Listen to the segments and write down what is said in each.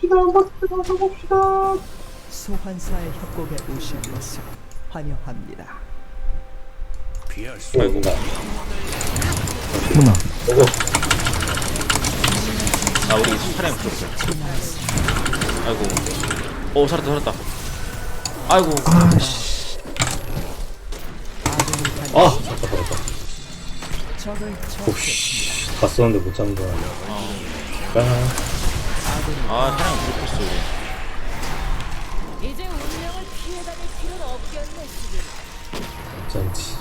봅시다. 마스크 벗어봅시다. 소환사의 협곡에 오신 것을 환영합니다. 아이고 어머나 아 우리 사람 죽었어 아이고 오 살았다 살았다 아이고 아씨 아 잡다 잡았다. 적을 오씨 다 썼는데 못 잡는 거야. 아, 아 사람이 죽었어 우리 이제 운명을 피해다닐 필요는 없겠네 지금. 어쩐지.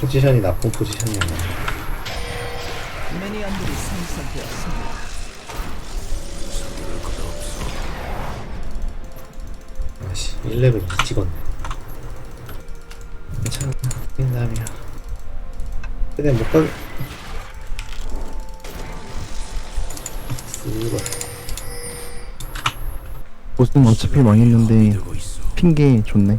포지션이 나쁜 포지션이야. 미니언들이 생성되었습니다. 아씨 1레벨 2 찍었네. 괜찮아. 남이야. 그냥 못 가. 쓰고. 보스는 어차피 망했는데 핑계 좋네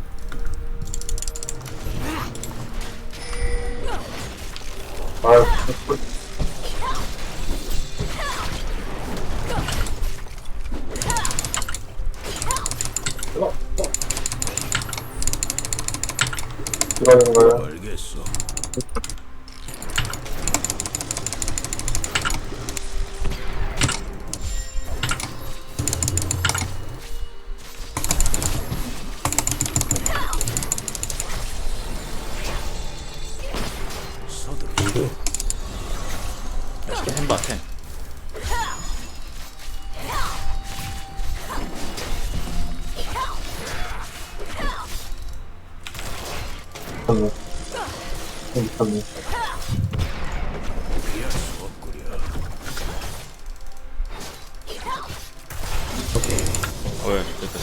미쳤네. 미쳤네. 어이 됐다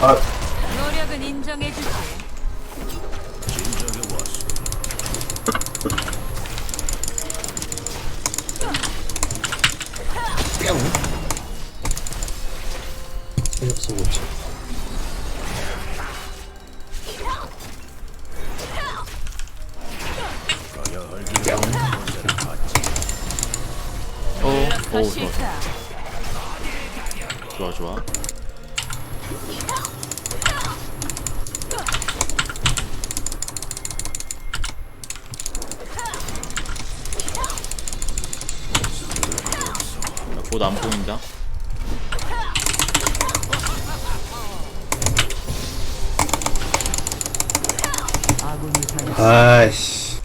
됐다 노 곧안 보인다 아이씨.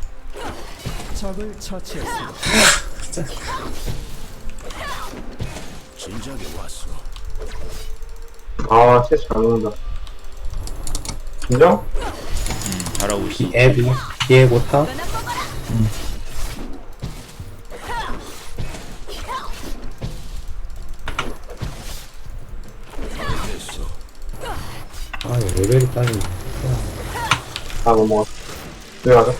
적을 처치했습니다. 아, 체스 잘 먹는다. 인정? 음 잘하고 있어 에비, 디에고 탑. 아, 이거 레벨이 따니. 아, 뭐 먹었어. 왜 가자?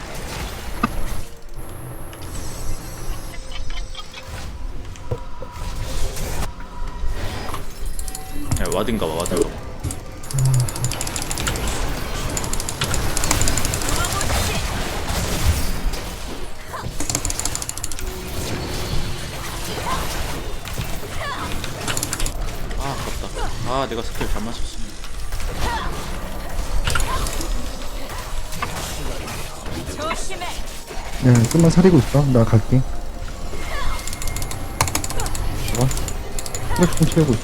야 와든가 봐 와든가 봐 아 아깝다 아 내가 스킬 잘 맞췄으 야 좀만 사리고 있어 나 갈게 좋아 트랙 좀 채우고 있어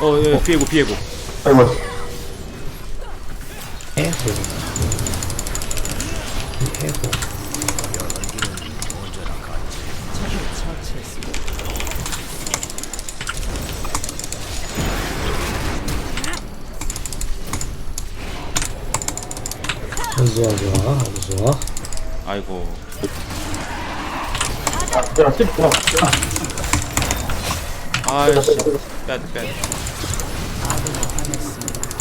어 예 피해고 피해고 아이고. 해고. 아이고 야, 씹, 야. 아이씨 빼야돼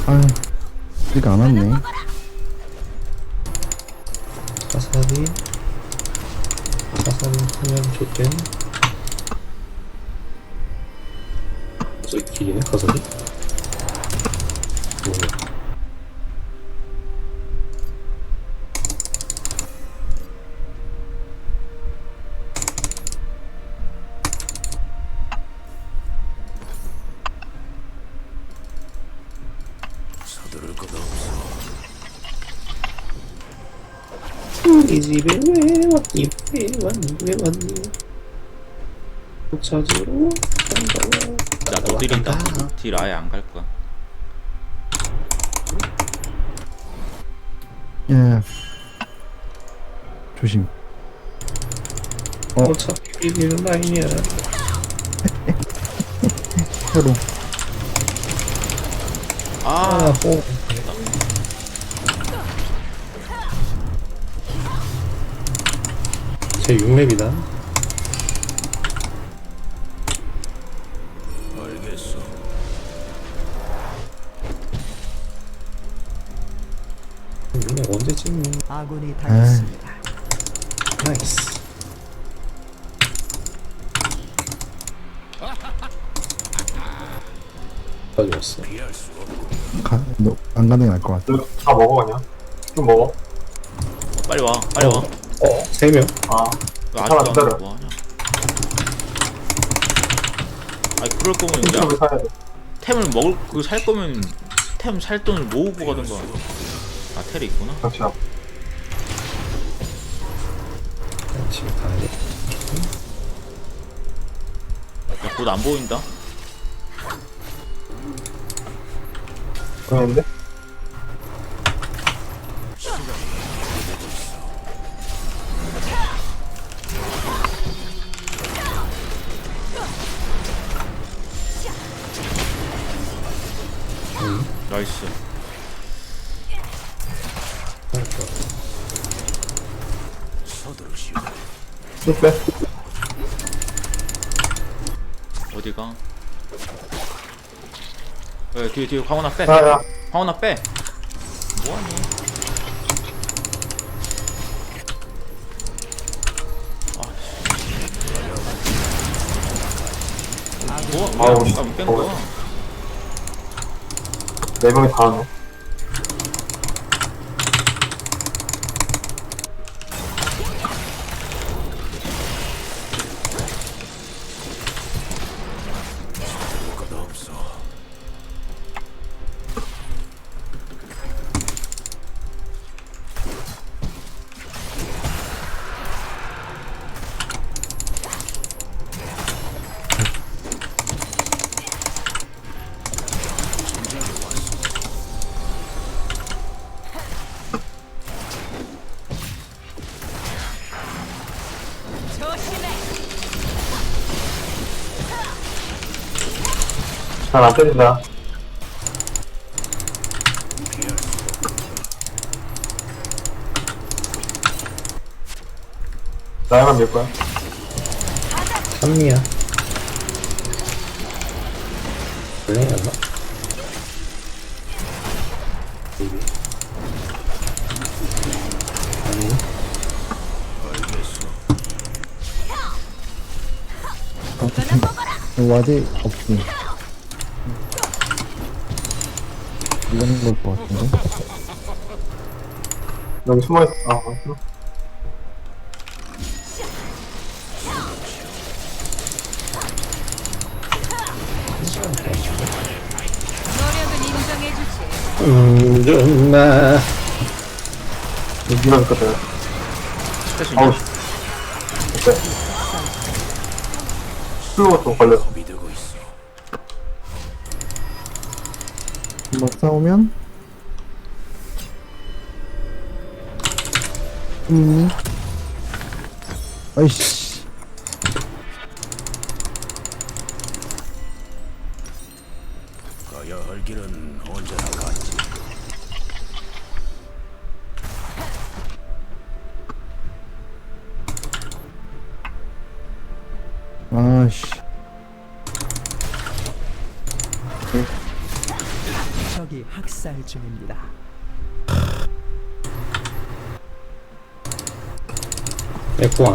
아유 우리가 안 왔네 사사리. 사사리 하면 좋겠. 저기 길이네. 뭐야. 집에 왜 왔니? 왜 왔니? 왜 왔니? 찾으러 간다. 나 노딜인다 딜 아예 안 갈 거야. 야 조심. 어. 어차피 비비는 라인이야. 서로. 아. 아 뽕. 제 6렙이다. 알겠어. 6렙 언제 찍니? 아군이 당했습니다. 나이스. 가져왔어. 가, 너, 안 가는 게 나을 것 같아. 다 먹어 그냥. 좀 먹어. 빨리 와 빨리 와. 어? 3명? 아, 왜 하나 아직도 기다려. 안 뭐하냐 아니 그럴 거면 훔쳐을 그냥 사야 돼. 템을 먹을 그 살 거면 템 살 돈을 모으고 가던가 아 텔이 있구나 잠시만. 지금 가야 돼 야곧 안 보인다 그랬는데? 빼. 어디가 야 뒤에 뒤에 광원아 빼 야, 야. 광원아 빼 뭐하니 아, 씨. 뭐? 아우, 왜안 뺀 거야? 네 명이 다 하네. 잘안 때린다. 나야만 밀 거야. 3미야 블랙이었나? 아니 와드 없지 이거는 걸것 같은데 여기 숨어 있어. 아, 어. 노력은 인정해주지. 음 좋나 여기 밀어줬거든. 스페셜 아우, 있냐? 어때? 슬로우 좀 걸렸어. 싸우면? 음. 아이씨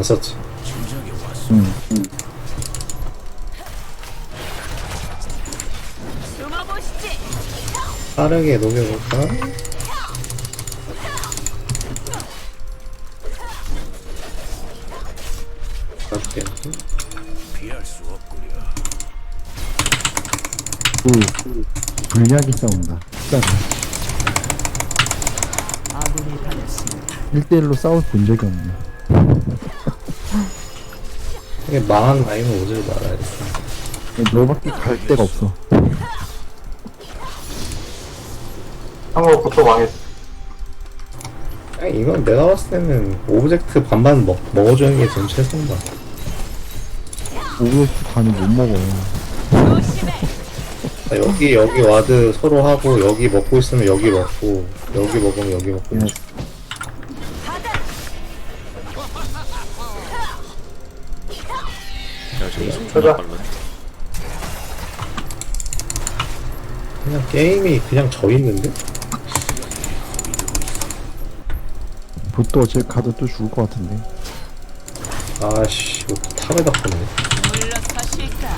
썼지 음. 빠르게 녹여볼까? 어떻게 그 불리하게 싸운다 진짜 아군이 당했습니다. 1대1로 싸울 본 적이 없네. 이게 망한 라인은 오질 말아야겠다. 너밖에 갈 데가 없어. 한국 보통 망했어. 아니, 이건 내가 봤을 때는 오브젝트 반반 먹, 먹어주는 게 지금 최선다. 오브젝트 간이 못 먹어. 아, 여기, 여기 와드 서로 하고, 여기 먹고 있으면 여기 먹고, 여기 먹으면 여기 먹고. 야 빨라 그냥 게임이 그냥 져 있는데? 보또 어제 가도 또 죽을 것 같은데. 아씨, 이거 탑에다. 물러서실까?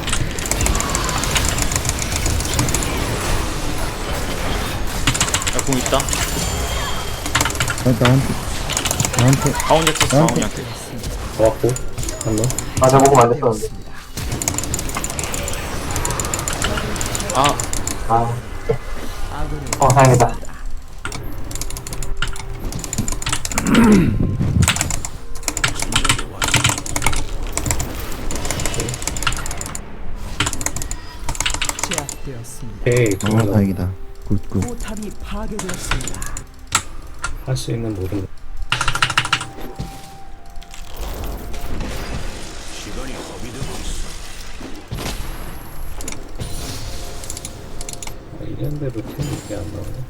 야공 있다 아, 나한테, 나한테, 가운데 쳤어 어? 가운데한테 좋았고, 한 번. 아, 제가 먹으면 안 됐었는데. 아 아, 어, 다행이다. 제압되었습니다. 에이, 어, 정말 다행이다. 굿, 굿. 포탑이 파괴되었습니다. 할 수 있는 모든 거. 아, 이 랜대로 템이 이게 안 나오네.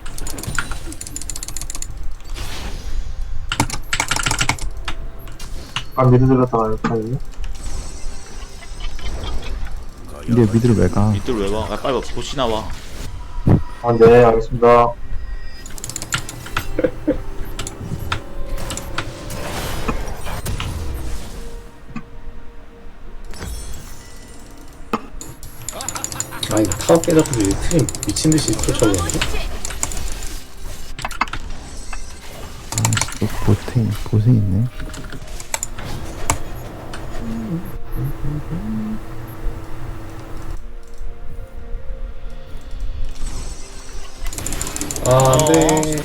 아, 미드 이렇게 하네. 근데 미드를 왜 가? 밑들 왜봐 야 빨리 보시 나와 아, 네, 알겠습니다. 타워 깨져가지고 이 트림 미친듯이 쫓아오는데? 또 보태, 보세 있네. 아, 안 돼.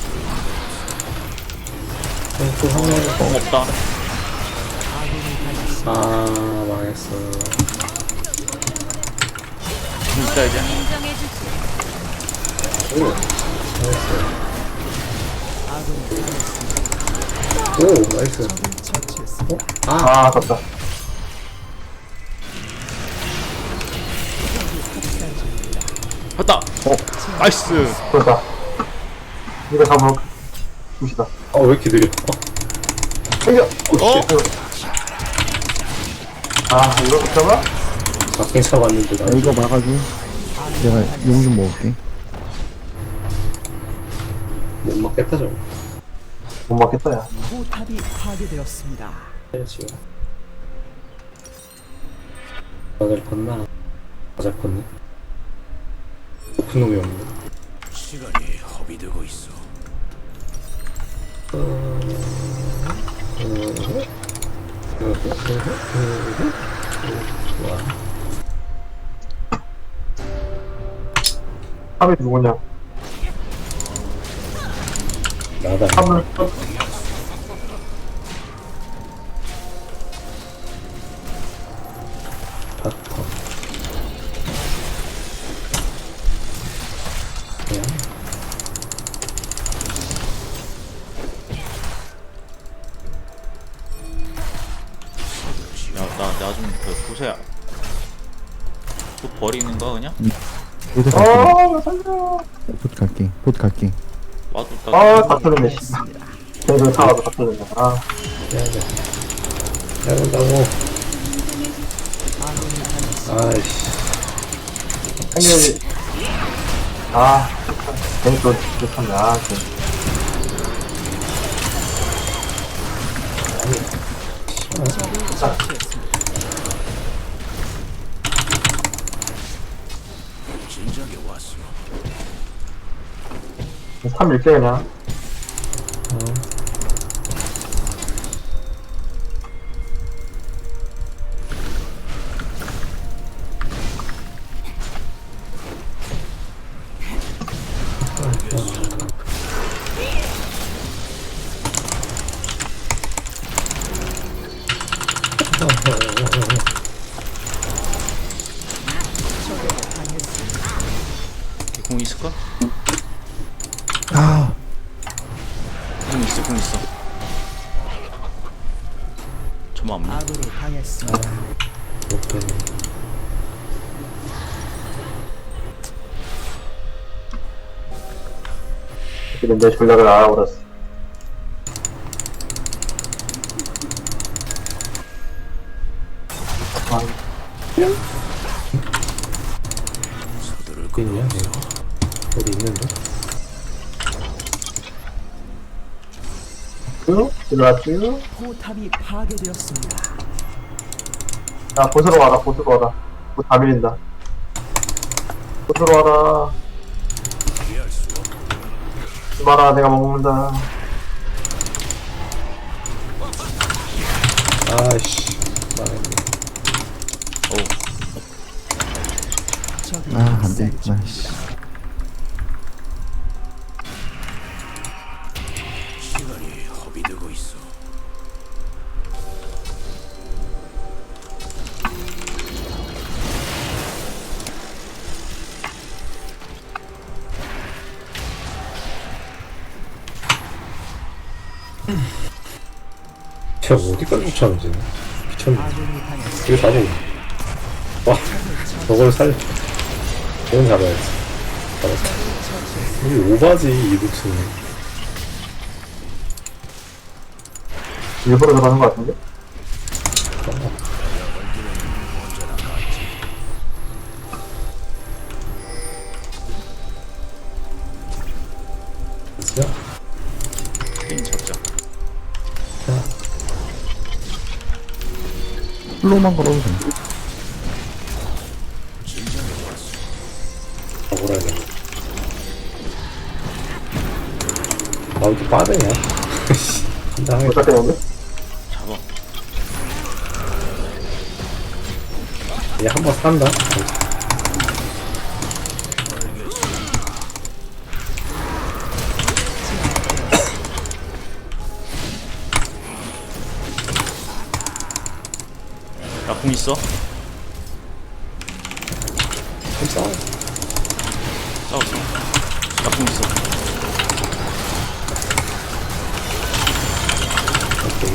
또 하면, 공 없다 아, 망했어. 공 있다 이제. 오, 나이스. 처치했습니다. 아, 아깝다. 왔다 어 나이스 그렇다. 이거 잡으면 굿이다. 아, 왜 이렇게 느려? 어, 챙겨! 어? 아, 이거 잡아? 막힌 차 왔는데, 나 야, 이거 막아줘. 내가 용 좀 먹을게. 못 맞겠다, 저거. 못 맞겠다, 야. 포탑이 파괴되었습니다. 해야지. 맞을 컸나? 맞을 컸네. 높은 놈이 없네. 시간이 허비되고 있어. 탑이 누구냐? 나다. 탑을, 보드 갈게. 어, 살려. 보드 갈게. 보드 갈게. 와도 아, 딱다 틀렸네, 씨. 걔들 사와도 다 틀렸네. 아, 된다고. 아이씨. 한결 아, 괜히 또, 못한다. 아, 그. 진 3 일게, 그 공 있어 공 있어 저만 없네 아군이 당했습니다. 오케이. 지금 내 전략을 알아버렸어. 들어왔지. 포탑이 파괴되었습니다. 야, 보스로 와라, 보스로 와라. 보다 밀린다. 보스로 와라. 마라, 내가 먹는다. 아이씨. 망했네. 어우 적이 아, 안 되겠구나, 중 제가 어디까지 쫓아오지? 미쳤네. 이거 잡아. 와, 저걸 살, 저건 잡아야지. 잡았어. 이게 오바지, 이 루트는. 일부러 들어가는 것 같은데? 플로만 걸어도 돼 잡으라 해. 아, 왜 이렇게 빠르냐? 한 장에 못 잡겠는데? 잡아 얘 한 번 산다? 공 있어? 좀싸워. 싸워 싸워 나공 있어 오케이.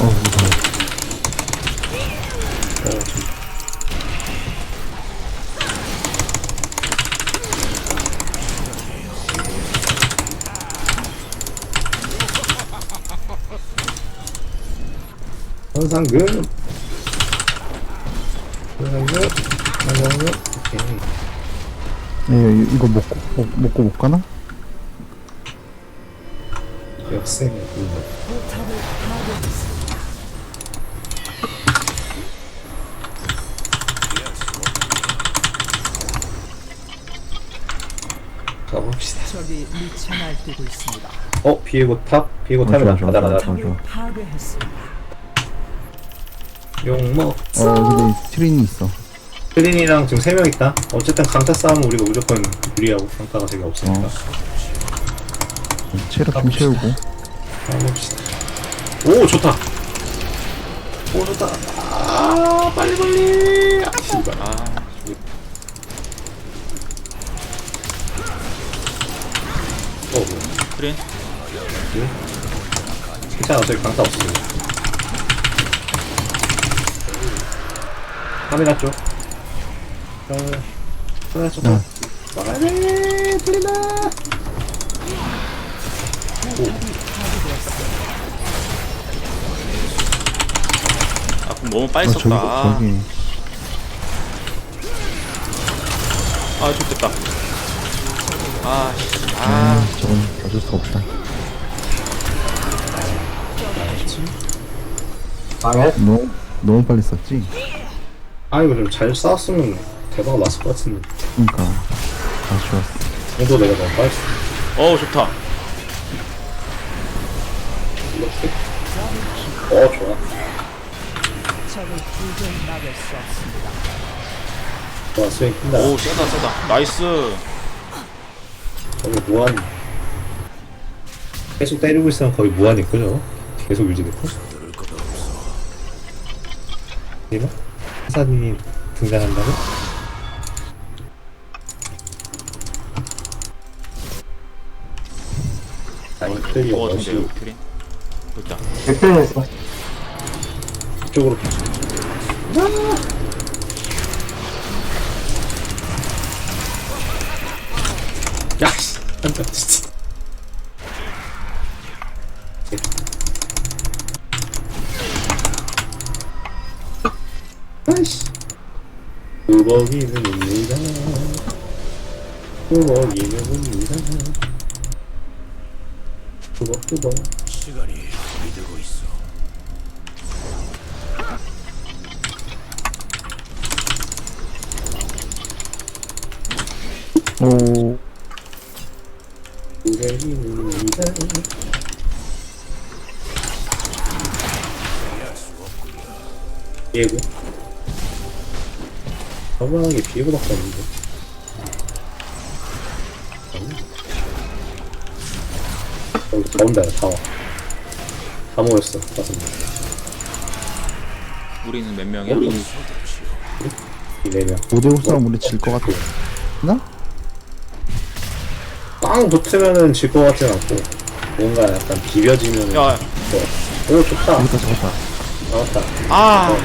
어우 무서워 어, 좀. 현상금 현상금 현상금 오케이 네, 이거 먹고 먹, 먹고 못 가나? 역생 이거 포탑을 파괴했습니다. 가봅시다 적이 미쳐 날뛰고 있습니다. 어 비에고 탑 비에고 어, 탑이다 좋아, 가자 좋아, 가자 좋아. 포탑을 파괴했습니다. 용먹. 어 근데 트린이 있어. 트린이랑 지금 3명 있다? 어쨌든 강타 싸움은 우리가 무조건 유리하고 강타가 되게 없으니까. 어. 체력 좀 채우고. 오 좋다. 오 좋다. 아 빨리 빨리. 아 씨발. 아 어 뭐야? 그래 괜찮아 어차피 강타 없어 카메라 쪽 어, 카메라 쪽 야. 막아야 돼 들린다 아공 너무 빨리 아 썼다 아, 저기 아 좋겠다 아, 씨. 아 아 저건 어쩔 수 없다 너무 빨리 썼지? 아 이거 좀잘 싸웠으면 대박 났을 것 같은데. 그니까. 아쉬웠어. 정도 내가 너무 빨리 썼어 어우 좋다. 이렇게 어 좋아. 좋아 스윙 킨다. 오 세다 세다. 나이스. 거의 무한. 계속 때리고 있으면 거의 무한이 그죠? 계속 없어. 이거 회사님이 등장한다면 아니 러시 근데 그린. 있다. 이쪽으로 야 뚜벅이는 옵니다. 뚜벅이는 옵니다. 뚜벅 뚜벅 시간이 허비되고 있어. 오. 뚜벅이는 옵니다. 비에 고 저번하게 비에고밖에 없는데. 여기 다 온다. 다 와 다 모였어 다섯 명. 우리는 몇 명이야? 이네 명. 5대5 싸움 우리 질 것 같아. 나? 빵 붙으면은 질 것 같진 않고 뭔가 약간 비벼지면은 야, 좋아. 오 좋다. 여기다 잡았다. 나왔다. 아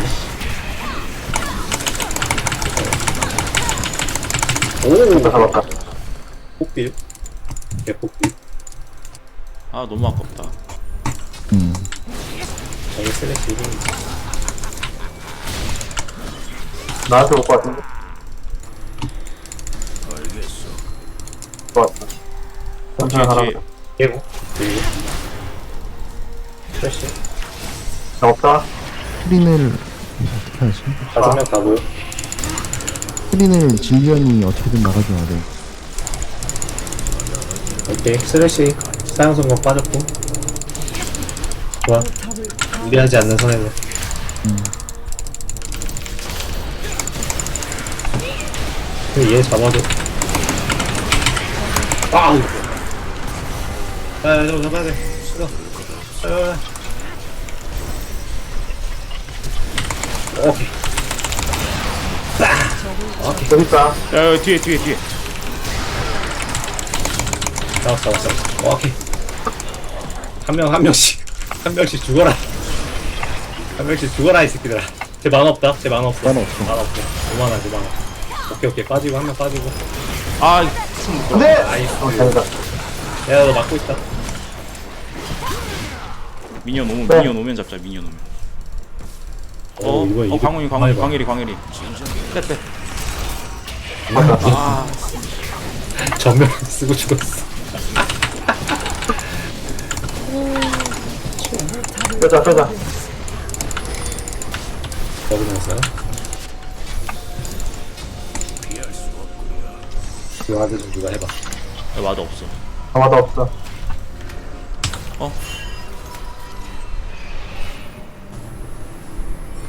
오다 잡았다. 폭딜 개폭딜 아 너무 아깝다 음 저기 슬래시 이름 나한테 올 것 같은데? 알겠어. 좋았다. 천천히 뒤에 하라. 뒤에 비에고 비에고 슬래시 나 없다. 트린을 어떻게 하지? 다섯 명다 모여 트린을 질리언이 어떻게든 막아줘야 돼. 오케이. 슬래시 사양성공 빠졌고. 좋아. 무리하지 않는 선에서. 근데 얘 잡아도 아우. 야야 저거 잡아야 돼. 싫어. 야야야 오케이 여기 있다. 야, 야 뒤에 뒤에 뒤에 잡았어 잡았어 오케이 한 명 한 명씩 한 명씩 죽어라 한 명씩 죽어라 이 새끼들아 제 만화 없다 제 만화 없어 만화 없어. 만화 없어 그만하 그만하 오케이 오케이 빠지고 한 명 빠지고 아 안 돼! 나이스 어, 다행이다. 내가 너 막고 있다 미니언 오면 네. 미니언 오면 잡자 미니언 오면 어? 이거 어 이거 광훈이 광훈이 봐. 광일이 광일이 빼빼 맞다. 아 전면 쓰고 죽었어. 빼자, 빼자. 먹으면서 그 와드 좀 누가 해봐. 야, 와드 없어. 아마도 없어.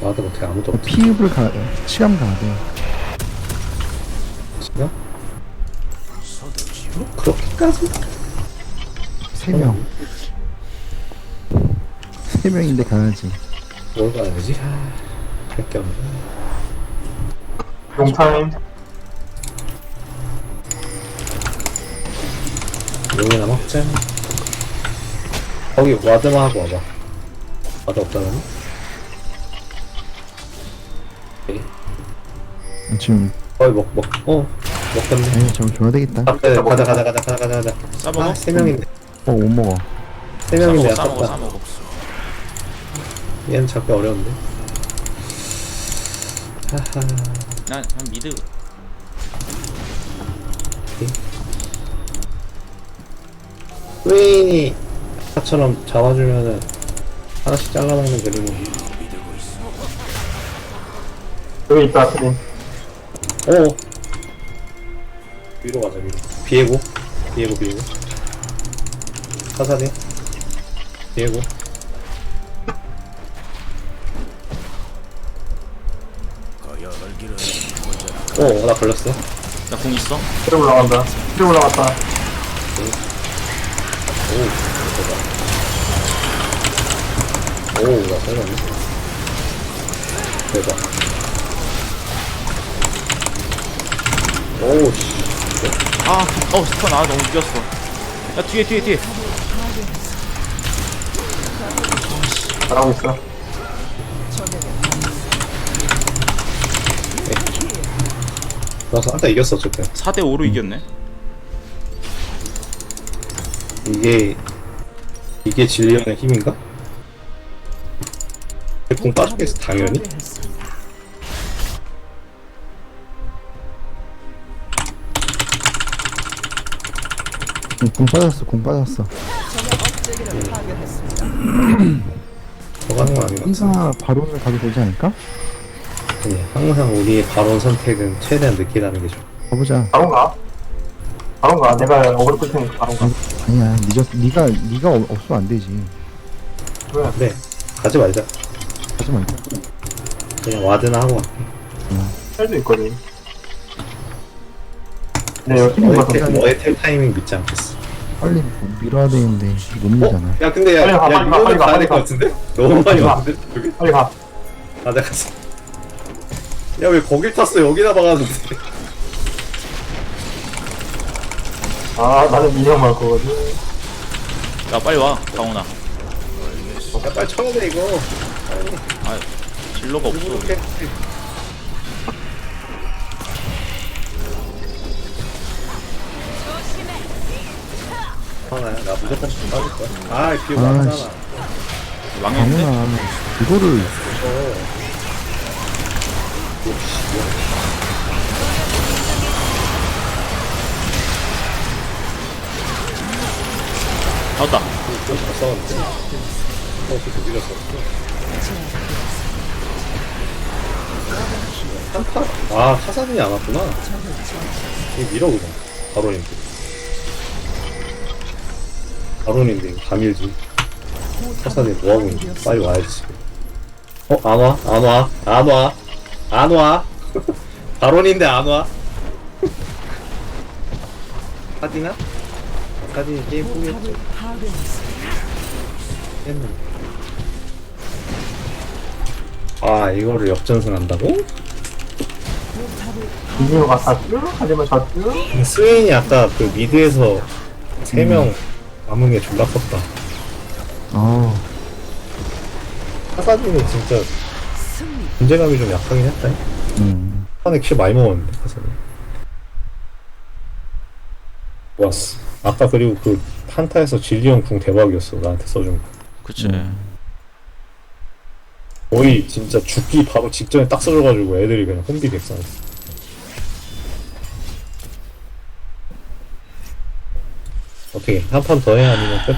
와드 어떻게 아무도 없지 피읍을 가 치감 가야 돼 지금? 뭐 그렇게까지? 3명. 3명인데 가야지. 뭘 가야 되지? 할게 없네. 용타임. 용이나 먹자 거기 와드만 하고 와봐. 와드 없다는 오케이 지금 거의 먹, 먹, 어, 먹겠네. 아니 저거 줘야 되겠다 가자, 가자, 가자, 가자, 가자, 가자, 가자. 싸먹어? 아, 세 명인데. 어 못 먹어 세 명인데 싸먹어 아깝다. 싸먹어 얘는 잡기 어려운데. 하하. 난, 난 미드 스웨인이 아까처럼 잡아주면은 하나씩 잘라먹는 있어. 여기 있다, 트림. 어. 위로 가자, 위로. 비에고. 비에고, 비에고. 사사디. 비에고. 혼자 어, 나 걸렸어. 나 공 있어? 트림 올라간다. 트림 올라갔다. 오, 오우 나 살렸네 대박 오우 씨 아, 어 스턴 아 너무 웃겼어. 야 뒤에 뒤에 뒤에. 잘하고 있어. 나 한타 이겼어 어쨌든 4대 5로 이겼네. 이게 이게 진리언의 힘인가? 공 빠지겠어 당연히 공 빠졌어 공 빠졌어 거? 항상 바론을 가도 되지 않을까? 아니 항상 우리의 발언 선택은 최대한 늦게 나는 게 좋아 가보자 바로 가. 바로 가. 내가 어그로 끌 테니까 바로 가. 아니야 늦었 니가 니가 없- 없으면 안 되지 그래. 근데 가지 말자 하지 말자 그냥 와드나 하고 갈게 헬도 있거든. 네, 여기 너의 텔 타이밍 믿지 않겠어 빨리 밀어야 되는데 못 밀잖아 야 근데 야, 빨리 가, 야 빨리 가, 이거는 빨리 가, 가야 빨리 될것 가. 같은데? 너무 많이 빨리 가. 왔는데? 여기? 빨리 가. 아 내가 갔어 야왜 거길 탔어 여기다 박았는데 아, 나는 민영 말 거거든. 야 빨리 와 강훈아. 야 빨리 쳐야 돼 이거 아 진로가 없어. 이렇게 하나야 나 무조건 좀 빠질 거야 아 기억 아, 씨. 망했는데? 강훈아 이거를 싸웠는데 어 그렇게 한타? 아 타산이 안 왔구나 이거 밀어 그냥 바론인데 바론인데 이거 다 밀지 타산이 뭐하고 있는 빨리 와야지 어? 안 와? 안 와? 안 와? 안 와? 바론인데 안 와? 카디나? 카디 게임 포기했지. 했는데 아 이거를 역전승한다고? 민영가 샀죠? 하지만 졌죠? 스웨인이 아까 그 미드에서 3명 남은 게 졸라 컸다. 아 카사딘은 진짜. 존재감이 좀 약하긴 했다. 음. 한에 킬 많이 먹었는데 카사딘 좋았어. 아까 그리고 그 한타에서 진리형 궁 대박이었어 나한테 써준 거. 그치. 거의 진짜 죽기 바로 직전에 딱 써줘가지고 애들이 그냥 혼비 백산했어 어떻게 한 판 더 해야 아니면 끝?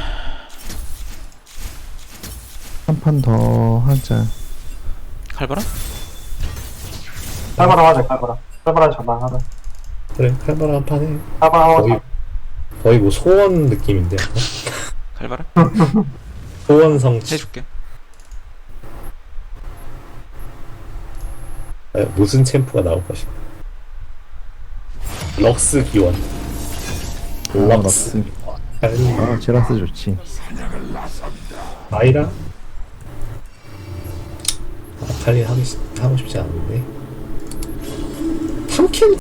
한 판 더 하자 칼바람? 칼바람 하자, 칼바람. 칼바람 잡아, 하자. 그래 칼바람 한 판 해. 칼바람 하자. 거의 거의 뭐 소원 느낌인데 약간? 칼바람? 소원 성취 해줄게. 아, 무슨 챔프가 나올까 싶어 럭스 기원 아, 럭스 럭스. 아 제라스 좋지. 마이라 아칼리 하고, 싶지 않은데. 탐켄